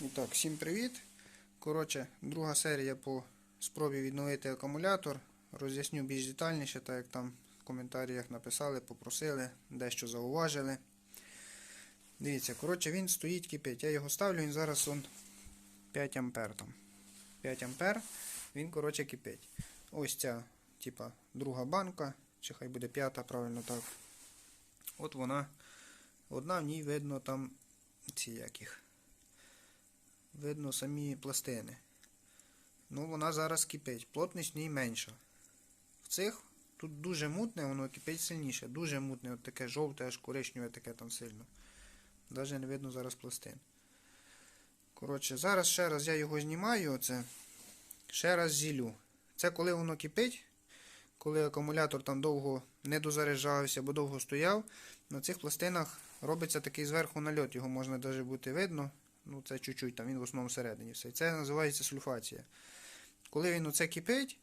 І так, всім привіт. Коротше, друга серія по спробі відновити акумулятор. Роз'ясню більш детальніше, так як там в коментарях написали, попросили, дещо зауважили. Дивіться, коротше, він стоїть кипить. Я його ставлю, він зараз он 5 ампер там. 5 ампер, він, коротше, кипить. Ось ця, типа, друга банка, чи хай буде п'ята, правильно так. От вона. Одна в ній видно там ці яких видно самі пластини. Ну, вона зараз кипить. Плотність в ній менша. В цих тут дуже мутне, воно кипить сильніше. Дуже мутне, от таке жовте, аж коричневе таке там сильно. Навіть не видно зараз пластин. Коротше, зараз ще раз я його знімаю, оце. Ще раз зілю. Це коли воно кипить, коли акумулятор там довго не дозаряджався або довго стояв, на цих пластинах робиться такий зверху нальот, його можна навіть бути видно. Ну, це чуть-чуть, там він в основному всередині все. Це називається сульфація. Коли він оце кипить,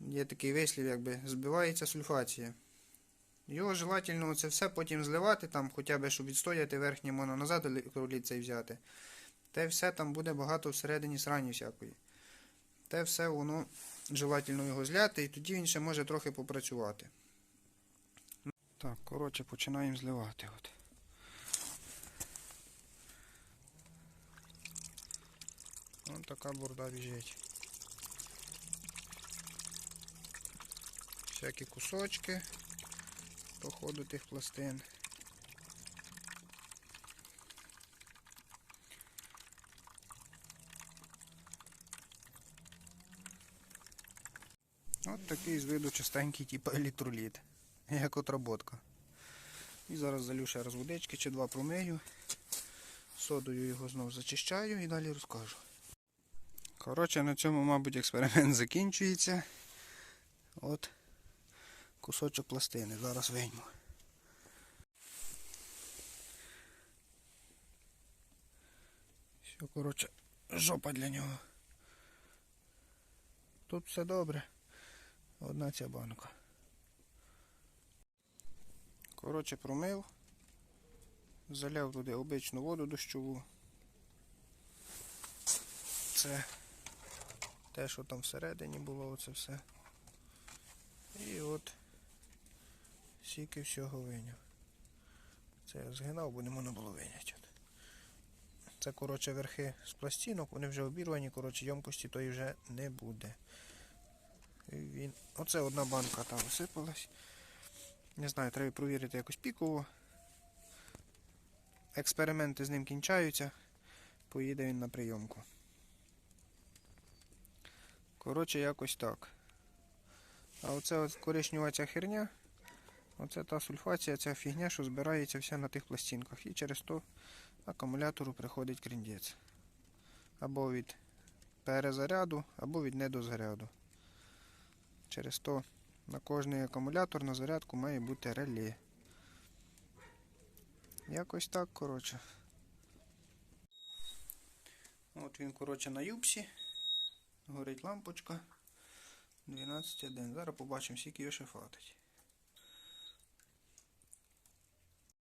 є такий вислів, якби збивається сульфація. Його желательно це все потім зливати, там, хоча б, щоб відстояти верхнє можна назад цей взяти. Те все там буде багато всередині срані всякої. Те все воно желательно його зляти, і тоді він ще може трохи попрацювати. Так, коротше, починаємо зливати. От. Ось така бурда біжить. Всякі кусочки по ходу тих пластин. От такий з виду чистенький, типу електроліт, як отработка. І зараз залю ще раз водички чи два промию. Содою його знову зачищаю і далі розкажу. Коротше, на цьому, мабуть, експеримент закінчується. От кусочок пластини. Зараз вийму. Все, коротше, жопа для нього. Тут все добре. Одна ця банка. Коротше, промив. Заляв туди обичну воду дощову. Це те, що там всередині було, оце все. І от стільки всього виняв. Це я згинав, бо не можна було виняти. Це, коротше, верхи з пластинок, вони вже обірвані, коротше, ємкості тої вже не буде. І він... Оце одна банка там висипалась. Не знаю, треба провірити якось піково. Експерименти з ним кінчаються. Поїде він на прийомку. Коротше, якось так. А оце от коричнева ця херня. Оце та сульфація, ця фігня, що збирається вся на тих пластинках. І через то акумулятору приходить кріндець. Або від перезаряду, або від недозаряду. Через то на кожний акумулятор на зарядку має бути реле. Якось так, коротше. От він, коротше, на юпсі. Горить лампочка. 12.1. Зараз побачимо, скільки ще хватить.